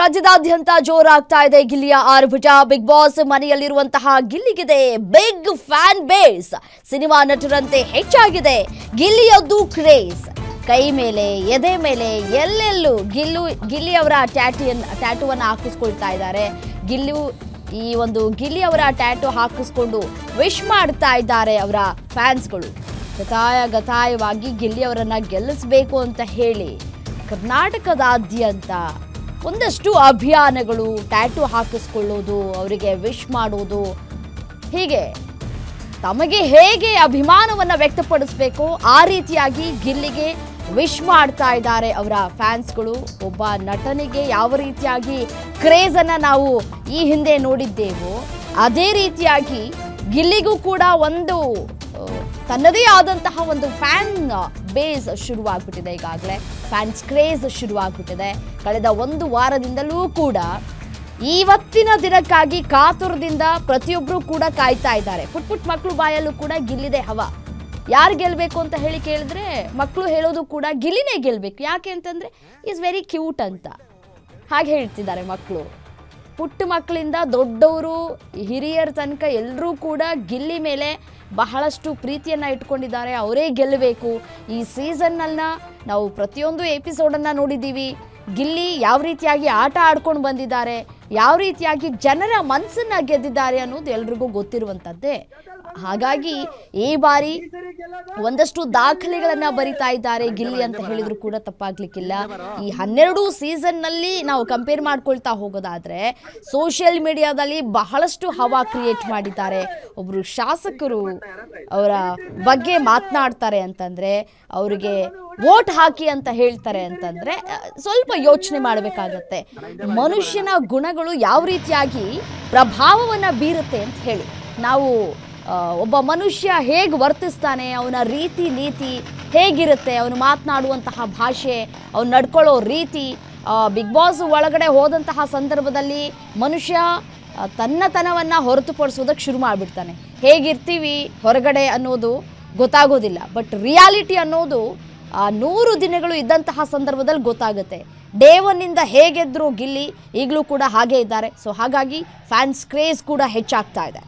ರಾಜ್ಯದಾದ್ಯಂತ ಜೋರಾಗ್ತಾ ಇದೆ. ಗಿಲ್ಲಿಯ ಆರ್ಭಟ ಬಿಗ್ ಬಾಸ್ ಮನೆಯಲ್ಲಿರುವಂತಹ ಗಿಲ್ಲಿಗಿದೆ. ಬಿಗ್ ಫ್ಯಾನ್ ಬೇಸ್ ಸಿನಿಮಾ ನಟರಂತೆ ಹೆಚ್ಚಾಗಿದೆ. ಗಿಲ್ಲಿಯದ್ದು ಕ್ರೇಜ್ ಕೈ ಮೇಲೆ, ಎದೆ ಮೇಲೆ ಎಲ್ಲೆಲ್ಲೂ ಗಿಲ್ಲು, ಗಿಲ್ಲಿಯವರ ಟ್ಯಾಟಿಯನ್, ಟ್ಯಾಟುವನ್ನು ಹಾಕಿಸ್ಕೊಳ್ತಾ ಇದ್ದಾರೆ. ಗಿಲ್ಲು, ಈ ಒಂದು ಗಿಲ್ಲಿಯವರ ಟ್ಯಾಟು ಹಾಕಿಸ್ಕೊಂಡು ವಿಶ್ ಮಾಡ್ತಾ ಇದ್ದಾರೆ ಅವರ ಫ್ಯಾನ್ಸ್ಗಳು ಗತಾಯ, ಗತಾಯವಾಗಿ ಗಿಲ್ಲಿಯವರನ್ನು ಗೆಲ್ಲಿಸಬೇಕು ಅಂತ ಹೇಳಿ ಕರ್ನಾಟಕದಾದ್ಯಂತ ಒಂದಷ್ಟು ಅಭಿಯಾನಗಳು ಟ್ಯಾಟು ಹಾಕಿಸ್ಕೊಳ್ಳೋದು, ಅವರಿಗೆ ವಿಶ್ ಮಾಡೋದು. ಹೀಗೆ ತಮಗೆ ಹೇಗೆ ಅಭಿಮಾನವನ್ನು ವ್ಯಕ್ತಪಡಿಸಬೇಕು, ಆ ರೀತಿಯಾಗಿ ಗಿಲ್ಲಿಗೆ ವಿಶ್ ಮಾಡ್ತಾ ಇದ್ದಾರೆ ಅವರ ಫ್ಯಾನ್ಸ್ಗಳು. ಒಬ್ಬ ನಟನಿಗೆ ಯಾವ ರೀತಿಯಾಗಿ ಕ್ರೇಜನ್ನು ನಾವು ಈ ಹಿಂದೆ ನೋಡಿದ್ದೇವೋ, ಅದೇ ರೀತಿಯಾಗಿ ಗಿಲ್ಲಿಗೂ ಕೂಡ ಒಂದು ತನ್ನದೇ ಆದಂತಹ ಒಂದು ಫ್ಯಾನ್ ಬೇಸ್ ಶುರುವಾಗ್ಬಿಟ್ಟಿದೆ ಈಗಾಗಲೇ. ಫ್ಯಾನ್ಸ್ ಕ್ರೇಜ್ ಶುರುವಾಗ್ಬಿಟ್ಟಿದೆ. ಕಳೆದ ಒಂದು ವಾರದಿಂದಲೂ ಕೂಡ ಇವತ್ತಿನ ದಿನಕ್ಕಾಗಿ ಕಾತುರದಿಂದ ಪ್ರತಿಯೊಬ್ಬರು ಕೂಡ ಕಾಯ್ತಾ ಇದ್ದಾರೆ. ಪುಟ್ ಪುಟ್ ಮಕ್ಕಳು ಬಾಯಲ್ಲೂ ಕೂಡ ಗಿಲ್ಲಿದೆ ಹವ. ಯಾರು ಗೆಲ್ಲಬೇಕು ಅಂತ ಹೇಳಿ ಕೇಳಿದ್ರೆ ಮಕ್ಕಳು ಹೇಳೋದು ಕೂಡ ಗಿಲ್ಲಿನೇ ಗೆಲ್ಲಬೇಕು ಯಾಕೆ ಅಂತಂದ್ರೆ ಈಸ್ ವೆರಿ ಕ್ಯೂಟ್ ಅಂತ. ಹಾಗೆ ಹೇಳ್ತಿದ್ದಾರೆ ಮಕ್ಕಳು ಪುಟ್ಟ ಮಕ್ಕಳಿಂದ ದೊಡ್ಡವರು, ಹಿರಿಯರ ತನಕ ಎಲ್ಲರೂ ಕೂಡ ಗಿಲ್ಲಿ ಮೇಲೆ ಬಹಳಷ್ಟು ಪ್ರೀತಿಯನ್ನು ಇಟ್ಕೊಂಡಿದ್ದಾರೆ. ಅವರೇ ಗೆಲ್ಲಬೇಕು. ಈ ಸೀಸನ್ನಲ್ಲ ನಾವು ಪ್ರತಿಯೊಂದು ಎಪಿಸೋಡನ್ನು ನೋಡಿದ್ದೀವಿ. ಗಿಲ್ಲಿ ಯಾವ ರೀತಿಯಾಗಿ ಆಟ ಆಡ್ಕೊಂಡು ಬಂದಿದ್ದಾರೆ. ಯಾವ ರೀತಿಯಾಗಿ ಜನರ ಮನಸ್ಸನ್ನ ಗೆದ್ದಿದ್ದಾರೆ ಅನ್ನೋದು ಎಲ್ರಿಗೂ ಗೊತ್ತಿರುವಂಥದ್ದೇ. ಹಾಗಾಗಿ ಈ ಬಾರಿ ಒಂದಷ್ಟು ದಾಖಲೆಗಳನ್ನ ಬರಿತಾ ಇದ್ದಾರೆ ಗಿಲ್ಲಿ ಅಂತ ಹೇಳಿದ್ರು ಕೂಡ ತಪ್ಪಾಗ್ಲಿಕ್ಕಿಲ್ಲ. ಈ ಹನ್ನೆರಡು ಸೀಸನ್ನಲ್ಲಿ ನಾವು ಕಂಪೇರ್ ಮಾಡ್ಕೊಳ್ತಾ ಹೋಗೋದಾದ್ರೆ ಸೋಷಿಯಲ್ ಮೀಡಿಯಾದಲ್ಲಿ ಬಹಳಷ್ಟು ಹವಾ ಕ್ರಿಯೇಟ್ ಮಾಡಿದ್ದಾರೆ. ಒಬ್ರು ಶಾಸಕರು ಅವರ ಬಗ್ಗೆ ಮಾತನಾಡ್ತಾರೆ ಅಂತಂದ್ರೆ ಅವರಿಗೆ ವೋಟ್ ಹಾಕಿ ಅಂತ ಹೇಳ್ತಾರೆ ಅಂತಂದ್ರೆ ಸ್ವಲ್ಪ ಯೋಚನೆ ಮಾಡಬೇಕಾಗತ್ತೆ. ಮನುಷ್ಯನ ಗುಣಗಳು ಯಾವ ರೀತಿಯಾಗಿ ಪ್ರಭಾವವನ್ನ ಬೀರುತ್ತೆ ಅಂತ ಹೇಳಿ. ನಾವು ಒಬ್ಬ ಮನುಷ್ಯ ಹೇಗೆ ವರ್ತಿಸ್ತಾನೆ, ಅವನ ರೀತಿ ನೀತಿ ಹೇಗಿರುತ್ತೆ, ಅವನು ಮಾತನಾಡುವಂತಹ ಭಾಷೆ, ಅವನು ನಡ್ಕೊಳ್ಳೋ ರೀತಿ ಬಿಗ್ ಬಾಸ್ ಒಳಗಡೆ ಹೋದಂತಹ ಸಂದರ್ಭದಲ್ಲಿ ಮನುಷ್ಯ ತನ್ನತನವನ್ನು ಹೊರತುಪಡಿಸೋದಕ್ಕೆ ಶುರು ಮಾಡಿಬಿಡ್ತಾನೆ. ಹೇಗಿರ್ತೀವಿ ಹೊರಗಡೆ ಅನ್ನೋದು ಗೊತ್ತಾಗೋದಿಲ್ಲ, ಬಟ್ ರಿಯಾಲಿಟಿ ಅನ್ನೋದು ಆ ನೂರು ದಿನಗಳು ಇದ್ದಂತಹ ಸಂದರ್ಭದಲ್ಲಿ ಗೊತ್ತಾಗುತ್ತೆ. ಡೇ ಒನ್ನಿಂದ ಹೇಗೆದ್ರು ಗಿಲ್ಲಿ ಈಗಲೂ ಕೂಡ ಹಾಗೆ ಇದ್ದಾರೆ. ಸೊ ಹಾಗಾಗಿ ಫ್ಯಾನ್ಸ್ ಕ್ರೇಜ್ ಕೂಡ ಹೆಚ್ಚಾಗ್ತಾ ಇದೆ.